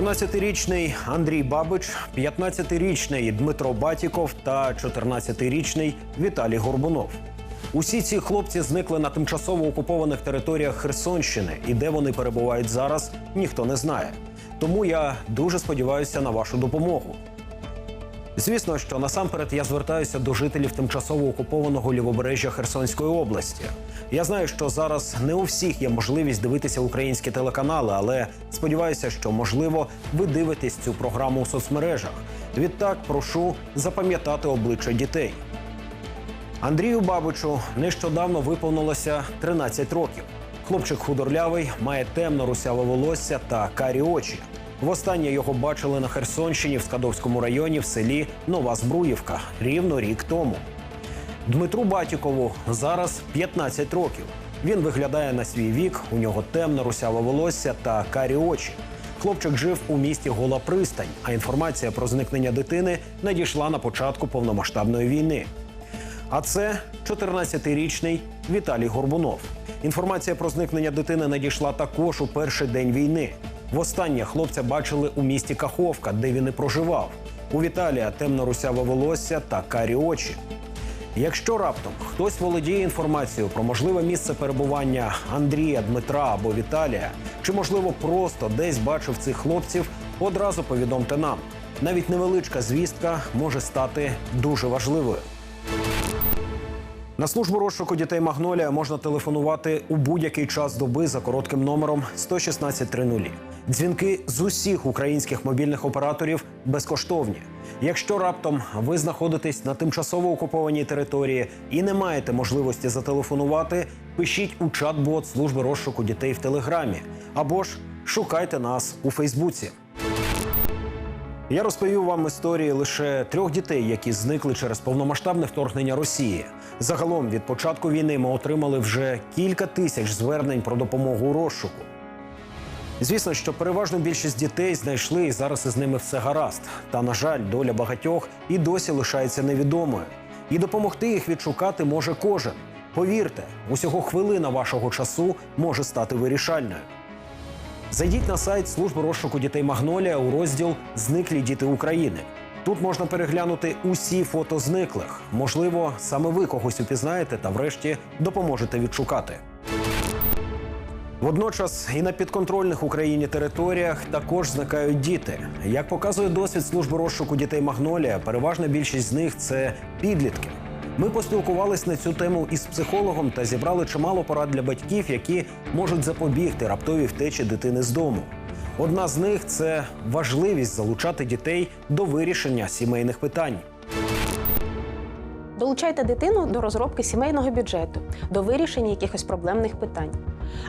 13-річний Андрій Бабич, 15-річний Дмитро Батіков та 14-річний Віталій Горбунов. Усі ці хлопці зникли на тимчасово окупованих територіях Херсонщини, і де вони перебувають зараз, ніхто не знає. Тому я дуже сподіваюся на вашу допомогу. Звісно, що насамперед я звертаюся до жителів тимчасово окупованого лівобережжя Херсонської області. Я знаю, що зараз не у всіх є можливість дивитися українські телеканали, але сподіваюся, що можливо ви дивитесь цю програму у соцмережах. Відтак прошу запам'ятати обличчя дітей. Андрію Бабичу нещодавно виповнилося 13 років. Хлопчик худорлявий, має темно русяве волосся та карі очі. Востаннє його бачили на Херсонщині в Скадовському районі в селі Нова Збруївка рівно рік тому. Дмитру Батікову зараз 15 років. Він виглядає на свій вік, у нього темно русяве волосся та карі очі. Хлопчик жив у місті Гола Пристань, а інформація про зникнення дитини надійшла на початку повномасштабної війни. А це 14-річний Віталій Горбунов. Інформація про зникнення дитини надійшла також у перший день війни. Востаннє хлопця бачили у місті Каховка, де він і проживав. У Віталія темно-русяве волосся та карі очі. Якщо раптом хтось володіє інформацією про можливе місце перебування Андрія, Дмитра або Віталія, чи можливо просто десь бачив цих хлопців, одразу повідомте нам. Навіть невеличка звістка може стати дуже важливою. На службу розшуку дітей Магнолія можна телефонувати у будь-який час доби за коротким номером 11630. Дзвінки з усіх українських мобільних операторів безкоштовні. Якщо раптом ви знаходитесь на тимчасово окупованій території і не маєте можливості зателефонувати, пишіть у чат-бот служби розшуку дітей в Телеграмі або ж шукайте нас у Фейсбуці. Я розповів вам історії лише трьох дітей, які зникли через повномасштабне вторгнення Росії. Загалом від початку війни ми отримали вже кілька тисяч звернень про допомогу у розшуку. Звісно, що переважну більшість дітей знайшли і зараз із ними все гаразд. Та, на жаль, доля багатьох і досі лишається невідомою. І допомогти їх відшукати може кожен. Повірте, усього хвилина вашого часу може стати вирішальною. Зайдіть на сайт служби розшуку дітей Магнолія у розділ Зниклі діти України. Тут можна переглянути усі фото зниклих. Можливо, саме ви когось упізнаєте та врешті допоможете відшукати. Водночас і на підконтрольних Україні територіях також зникають діти. Як показує досвід служби розшуку дітей Магнолія, переважна більшість з них це підлітки. Ми поспілкувались на цю тему із психологом та зібрали чимало порад для батьків, які можуть запобігти раптовій втечі дитини з дому. Одна з них це важливість залучати дітей до вирішення сімейних питань. Долучайте дитину до розробки сімейного бюджету, до вирішення якихось проблемних питань.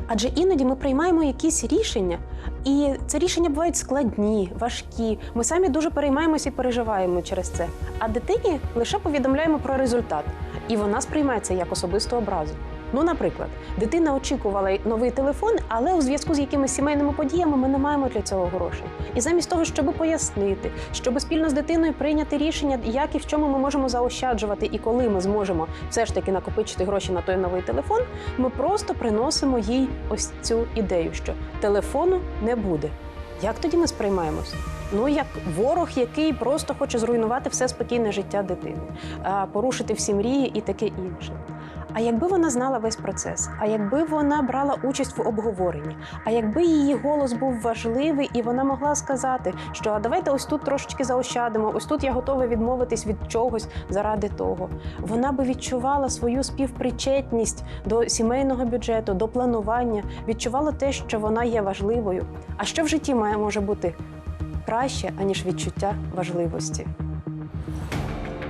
Адже іноді ми приймаємо якісь рішення, і ці рішення бувають складні, важкі. Ми самі дуже переймаємося і переживаємо через це. А дитині лише повідомляємо про результат, і вона сприймається як особисту образу. Ну, наприклад, дитина очікувала новий телефон, але у зв'язку з якимись сімейними подіями ми не маємо для цього грошей. І замість того, щоб пояснити, щоб спільно з дитиною прийняти рішення, як і в чому ми можемо заощаджувати, і коли ми зможемо все ж таки накопичити гроші на той новий телефон, ми просто приносимо їй ось цю ідею, що телефону не буде. Як тоді ми сприймаємось? Ну, як ворог, який просто хоче зруйнувати все спокійне життя дитини, порушити всі мрії і таке інше. А якби вона знала весь процес, а якби вона брала участь в обговоренні, а якби її голос був важливий, і вона могла сказати, що давайте ось тут трошечки заощадимо, ось тут я готова відмовитись від чогось заради того. Вона би відчувала свою співпричетність до сімейного бюджету, до планування, відчувала те, що вона є важливою. А що в житті має може бути краще, аніж відчуття важливості?